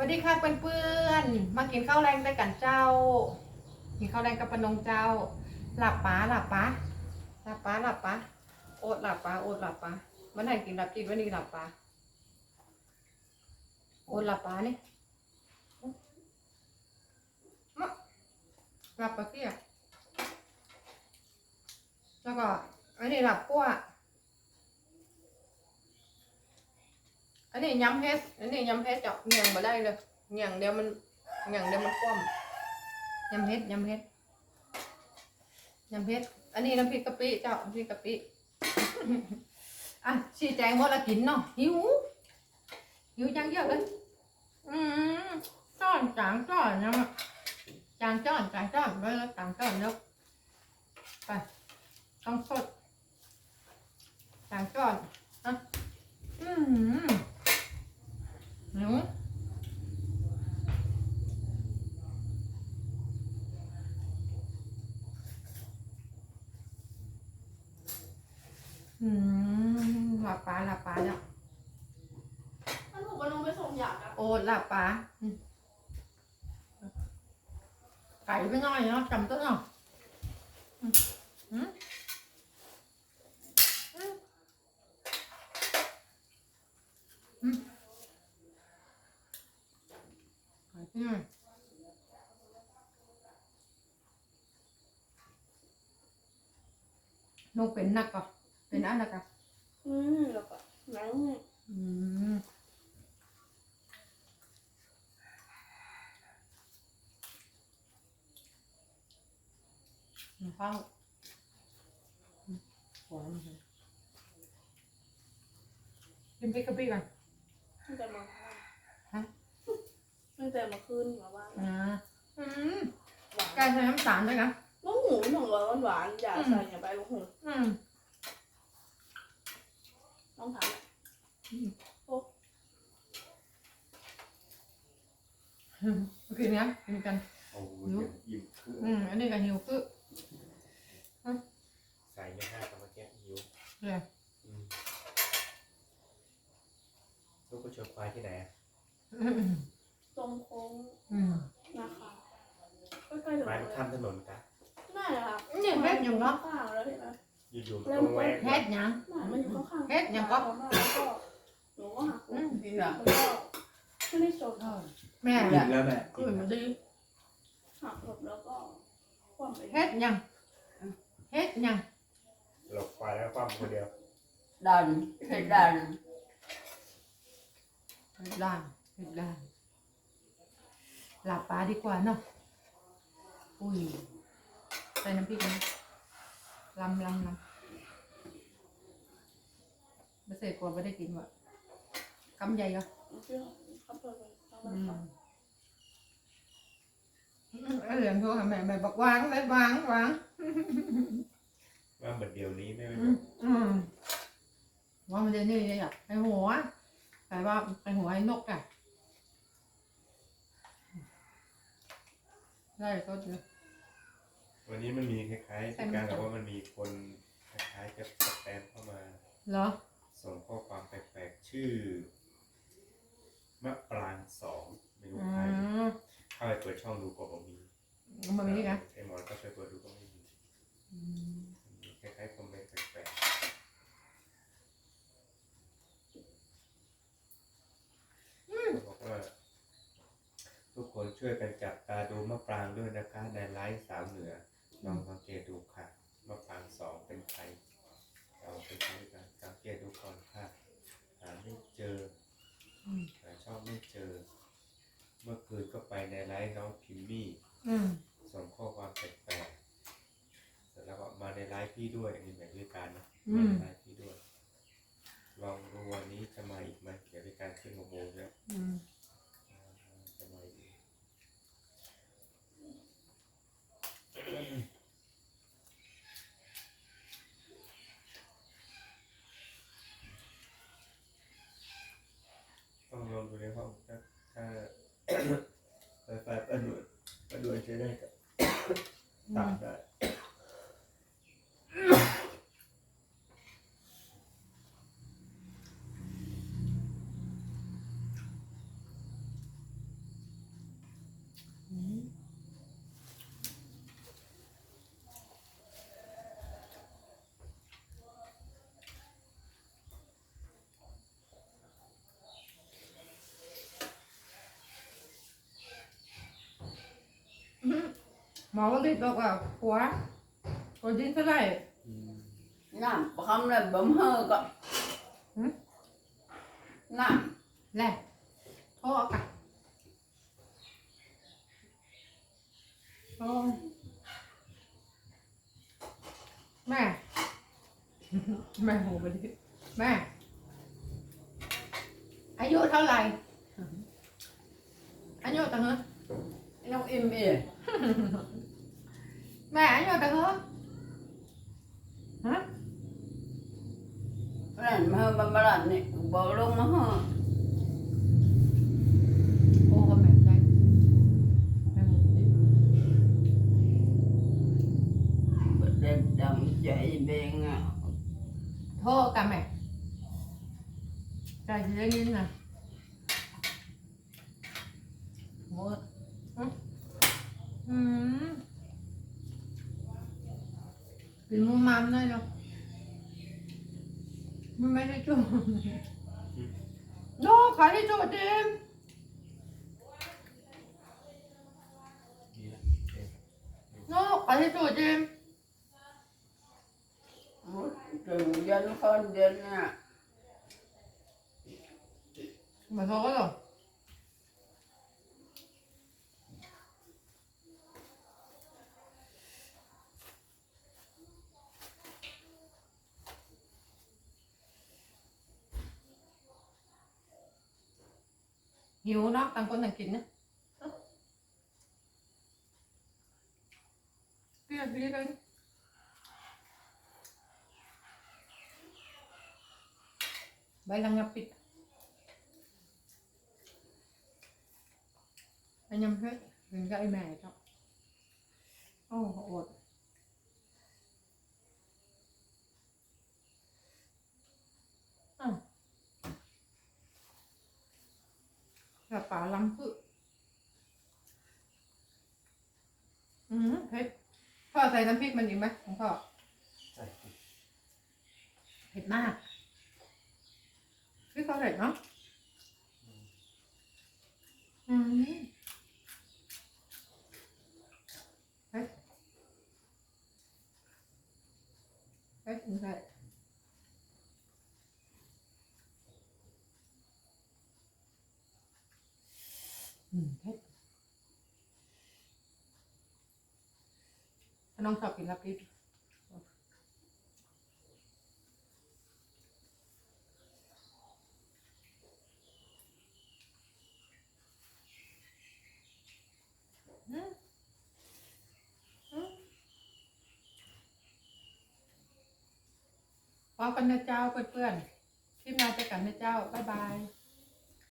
สวัสดีค่ะเพื่อนๆ มากินข้าวแรงด้วยกันเจ้า กินข้าวแรงกับปนงเจ้า หลับป้าหลับป้าหลับป้าหลับป้าโอดหลับป้าโอดหลับป้าวันไหนกินหลับจีนวันนี้หลับป้าโอดหลับป้านี่มะหลับปะเกี้ยแล้วก็อันนี้หลับกั้ว นนี้ยำเฮ็ดอันนี้ยำเฮ็ดเจาะเงียงมาได้เลยเงียงเดียวมันเงียงเดียวมันคว่ำยำเฮ็ดยำเฮ็ดยำเฮ็ดอันนี้น้ำพริกกะปิเจ้าน้ำพริกกะปิอะชี้แจงหมดละกินเนาะหิวหิวจังเยอะเลยอืมจ้อนจางจ้อนนะจางจ้อนจางจ้อนไปแล้วจางจ้อนยกไปต้องสดจางจ้อนอะอืม หนู อืมหลับปลาหลับปลาเนาะถ้าหนูกับลุงไปส่งอยากอะโอ้หลับปลาอืมไก่ไปหน่อยเนาะจำต้นเนาะอืมอืมอืมอืมไก่ไปหน่อยนกเป็นนักก่ะ เป็นอันนักก่ะอืมแล้วก็หนังเนี่ยอืมมันเข้าอืมหอมเลยกินพริกกะปิก่อนตั้งแต่มาฮะตั้งแต่มาคืนมาบ้านอ่าอืมหวานไก่ใส่น้ำตาลด้วยนะลูกหูหนุ่มหวานหวานอย่าใส่อย่าไปลูกหู อืม ต้องทำอะกินนะกินกันโอ้โหเดี๋ยวอิ่มคืออืมอันนี้ก็หิวคือใส่ไม่ห้ากับเมื่อกี้หิวเลย อืมลูกก็ชวนควายที่ไหนอะ อืม ตรงโค้ง อืม นะคะใกล้ๆถึง ควาย เล มัน ย ข้ามถนนกะ ไม่อะค่ะ นี่เฮ็ดหยังเนาะ ข้างๆแล้วเห็นไหม อยู่ๆมันต้องแวกเฮ็ดหยังไม่มันอยู่ข้างๆเฮ็ดหยังก็แล้วก็หนูก็หักอืมดีอะแล้วก็ไม่ได้ชนแม่กินแล้วแม่คุยมาดีหักหลบแล้วก็คว่ำไปเฮ็ดหยังเฮ็ดหยังหลบควายแล้วความคนเดียวดันเห็ดดันเฮ็ดด้านเฮ็ดด้านหลับปลาดีกว่าเนาะอุ้ยใส่น้ำพริกนะลำลำลำ ไม่ใส่กลัวไม่ได้กินว่ะคำใหญ่ก็เชื่อเขาเปิดไปเขาเปิอืดมไปเออเหลืองโทรหาแม่แม่บอกวางไม่วางวางว่าเหมือนเดียวนี้ไม่ไม่อืบอมกอืมว่ามันจะนี่เลยอะไอหัวแต่ว่าไอหัวไอ้นกอะได้ก็เจอวันนี้มันมีคล้ายๆที่การแบบว่ามันมีคนคล้ายๆจะสแตมเข้ามาเหรอ ส่งข้อความแปลกๆ ชื่อมะปรางสองไม่รู้อืใครมเข้าไปเปิดช่องดูก็บอกมีมันมีนะไอ้หมอนก็ไปเปิดดูก็ไม่มีอืมมีคล้ายๆคอมเมนต์แปลกๆบอกว่าทุกคนช่วยกันจับตาดูมะปรางด้วยนะคะในไลฟ์สาวเหนือลองสังเกตดูค่ะมะปรางสองเป็นใคร เราไปใช้กันสังเกตดูก่อนค่ะหาไม่เจออืมหาช่องไม่เจอ เมื่อคืนก็ไปในไลฟ์น้องพิมมี่อืมส่งข้อความแปลกๆเสร็จแล้วก็มาในไลฟ์พี่ด้วยอันนี้หมายถึงการนะอืมามในไลฟ์พี่ด้วย ลองดูวันนี้จะมาอีกไหมเดี๋ยวมีการขึ้นหกโมงแล้วอืม จะมาอีกต้องลองดูในห้องถ้าถ้า ไฟฟ้าประด่วนประด่วนใช้ได้กับตามได้ มอวลิตบอกว่าผัวตัวดินเท่าไหร่อืมน้ำคำเลยบ่มเฮอก็หืมน้แหละโทษกันโอ้แม่ แม่โหไปดิแม่ อายุเท่าไหร่ อายุตั้งเนอะำน้องอิ่มเอง แม่อายุตั้งเนอะฮะนั่นมาเฮอบันบลัดนี่บ่ลงมาเฮอ โอ้ก็แม่ได้แม่โหดิ บ่ได้ดังใจเบงอะ โทษกันแม่ใจจะได้ยินนะโอ้ยอืมอืม เป็นมุมมามหน่อยเนาะมันไม่ได้จุ่มโน้ขายได้จุ่มเต็มดีละเอ๊ะโน้ขายได้จุ่มเต็มถึงยันคนเดือนน่ะมาโทษหรอ หิวเนาะต่างคนต่างกินนะเปรี้ยวดีเลยใบลังงับปิดอันยำเพื่อเป็นก็ไอแม่เจ้าโอ้โหอด แบบป่าลำพึ่อืมเผ็ดพ่อใส่น้ำพริกมันอีกไหมของพ่อใช่เผ็ดมากพริกเขาเผ็ดเนาะอืมเฮ้ยเฮ้ยไม่ใช่อืมเผ็ด ถ้าน้องชอบกินลาบพริกอืมอืมพอกันนะเจ้าเพื่อนๆคลิปหน้าจอกันนะเจ้า บ๊ายบาย